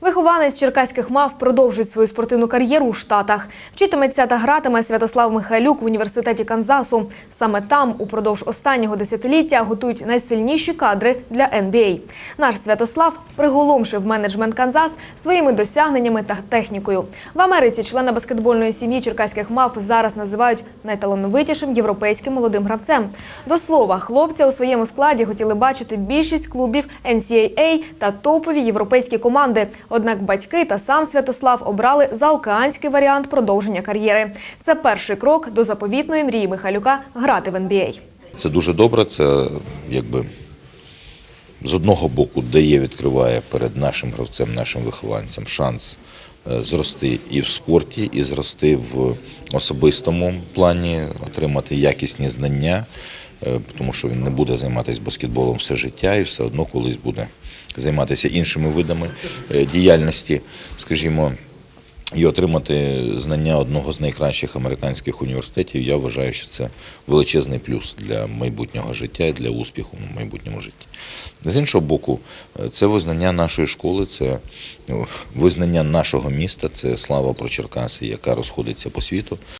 Вихованець черкаських мав продовжить свою спортивну кар'єру у Штатах. Вчитиметься та гратиме Святослав Михайлюк в університеті Канзасу. Саме там упродовж останнього десятиліття готують найсильніші кадри для NBA. Наш Святослав приголомшив менеджмент Канзас своїми досягненнями та технікою. В Америці члена баскетбольної сім'ї черкаських мав зараз називають найталановитішим європейським молодим гравцем. До слова, хлопця у своєму складі хотіли бачити більшість клубів NCAA та топові європейські команди. Однак батьки та сам Святослав обрали заокеанський варіант продовження кар'єри. Це перший крок до заповітної мрії Михайлюка грати в NBA. Це дуже добре. Це якби з одного боку дає, відкриває перед нашим гравцем, нашим вихованцям шанс зрости і в спорті, і зрости в особистому плані, отримати якісні знання, е, тому що він не буде займатися баскетболом все життя і все одно колись буде займатися іншими видами е, діяльності, скажімо. І отримати знання одного з найкращих американських університетів, я вважаю, що це величезний плюс для майбутнього життя і для успіху в майбутньому житті. З іншого боку, це визнання нашої школи, це визнання нашого міста, це слава про Черкаси, яка розходиться по світу.